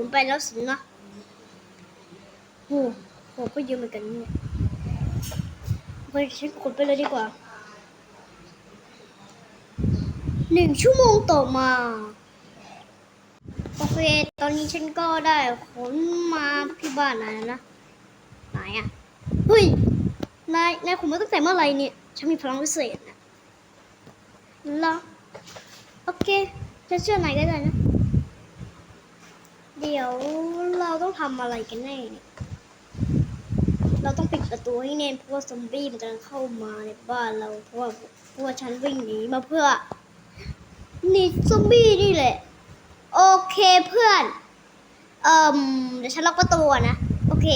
ผมไปแล้วสินะโหโหก็เยอะเหมือนกันเนี่ยไปฉันกดไปเลยดีกว่าหนึ่งชั่วโมงต่อมาโอเค ตอนนี้ฉันก็ได้ขนมาที่บ้านนายแล้วนะ ไหนอะเฮ้ย นาย นายขนมาตั้งแต่เมื่อไหร่เนี่ย ฉันมีพลังพิเศษนะเหรอโอเค ฉันเชื่อนายก็ได้นะ เดี๋ยวเราต้องทำอะไรกันแน่เนี่ย เราต้องปิดประตูให้แน่นเพราะว่าซอมบี้มันกำลังเข้ามาในบ้านเราเพราะว่าเพราะว่าฉันวิ่งหนีมาเพื่อหนีซอมบี้นี่แหละ โอเคเพื่อน เอ่มเดี๋ยวฉันล็อกประตูนะ โอเค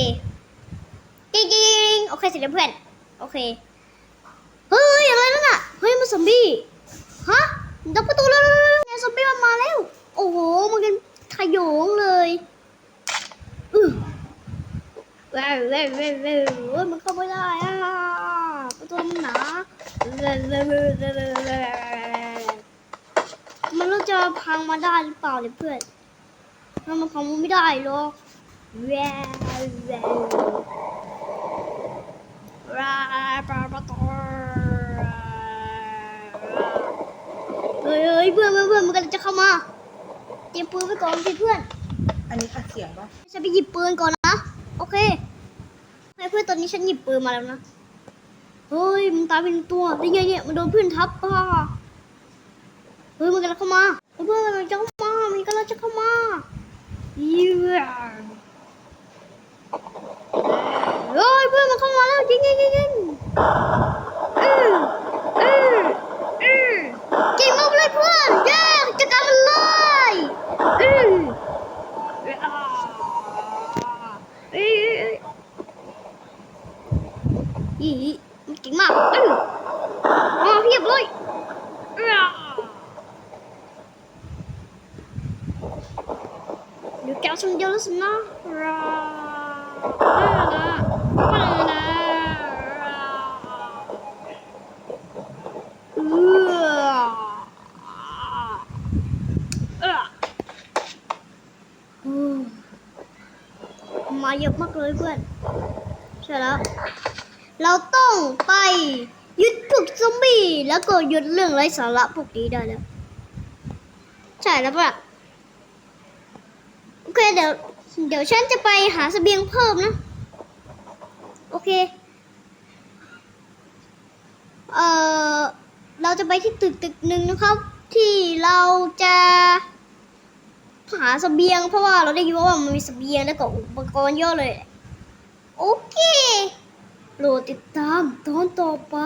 จริงจริงๆโอเคเสร็จแล้วเพื่อน โอเค เฮ้ยอะไรนั่นน่ะ เฮ้ยมันซอมบี้ ฮะล็อกประตูแล้วไงซอมบี้มันมาแล้ว โอ้โห มันกันขยงเลยอือ แว้าวแว้าวแว้าวแว้าวเฮ้ยมันเข้าไม่ได้อะประตูมันหนาแว้าวแว้าวแว้าวแว้าวแว้าวมันรู้จะพังมาได้หรือเปล่าเนี่ยเพื่อนมันมันพังไม่ได้หรอกแว้าวแว้าวว้าวประตูเฮ้ยเฮ้ยเพื่อนเพื่อนเพื่อนมันกำลังจะเข้ามาเตรียมปืนไว้ก่อนสิเพื่อน อันนี้อัดเสียงปะฉันไปหยิบปืนก่อนนะ โอเคไม่เพื่อนตอนนี้ฉันหยิบปืนมาแล้วนะ เฮ้ยมันตายเป็นตัวได้ไงเนี่ยมันโดนเพื่อนทับป่ะเฮ้ยมันกำลังเข้ามา เพื่อนกำลังจะเข้ามา มันกำลังจะเข้ามายี่ห้อเฮ้ยเพื่อนมันเข้ามาแล้วยิงยิงยิงยิงเออเออเออเก่งมากเลยเพื่อนเย้จัดการมันเลยเออ เอ้ยเอ้ยเอ้ย อีมันเก่งมากเออมาเพียบเลยเอ้อเดี๋ยวแกเอาฉันเดียวแล้วสินะราราราราเออเอออืมมาเยอะมากเลยเพื่อนใช่แล้ว เราต้องไปยึดพวกซอมบี้แล้วก็หยุดเรื่องไร้สาระพวกนี้ได้แล้ว ใช่แล้วป่ะโอเคเดี๋ยวเดี๋ยวฉันจะไปหาเสบียงเพิ่มนะ โอเค เอ่อ เราจะไปที่ตึกตึกหนึ่งนะครับ ที่เราจะหาเสบียงเพราะว่าเราได้ยินว่ามันมีเสบียงแล้วก็อุปกรณ์เยอะเลย โปรดติดตามตอนต่อไป